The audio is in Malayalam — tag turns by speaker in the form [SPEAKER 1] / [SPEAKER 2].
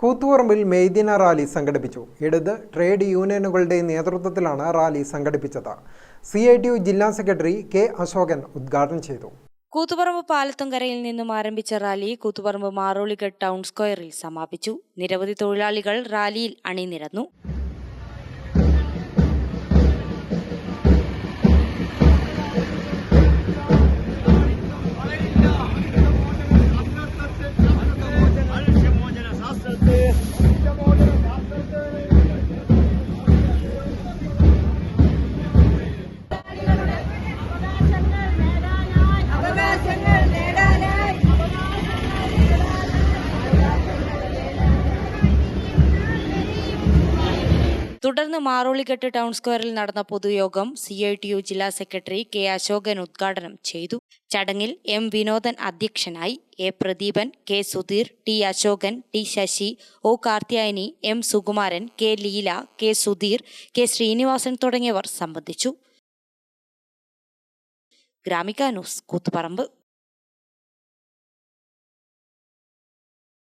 [SPEAKER 1] കൂത്തുപറമ്പിൽ മെയ്ദിന റാലി സംഘടിപ്പിച്ചു. ഇടത് ട്രേഡ് യൂണിയനുകളുടെ നേതൃത്വത്തിലാണ് റാലി സംഘടിപ്പിച്ചത്. സി ഐ ടി യു ജില്ലാ സെക്രട്ടറി കെ അശോകൻ ഉദ്ഘാടനം ചെയ്തു.
[SPEAKER 2] കൂത്തുപറമ്പ് പാലത്തുംകരയിൽ നിന്നും ആരംഭിച്ച റാലി കൂത്തുപറമ്പ് മാറോളിഗഡ് ടൗൺ സ്ക്വയറിൽ സമാപിച്ചു. നിരവധി തൊഴിലാളികൾ റാലിയിൽ അണിനിരന്നു.
[SPEAKER 3] Yeah.
[SPEAKER 2] തുടർന്ന് മാറോളിക്കെട്ട് ടൗൺ സ്ക്വയറിൽ നടന്ന പൊതുയോഗം സി ഐ ടി യു ജില്ലാ സെക്രട്ടറി കെ അശോകൻ ഉദ്ഘാടനം ചെയ്തു. ചടങ്ങിൽ എം വിനോദൻ അധ്യക്ഷനായി A Pradeepan K Sudheer T Ashokan T Sasi O Karthyayani M Sukumaran K Leela K Sudheer K Srinivasan തുടങ്ങിയവർ സംബന്ധിച്ചു. ഗ്രാമിക ന്യൂസ് കൂത്തുപറമ്പ്.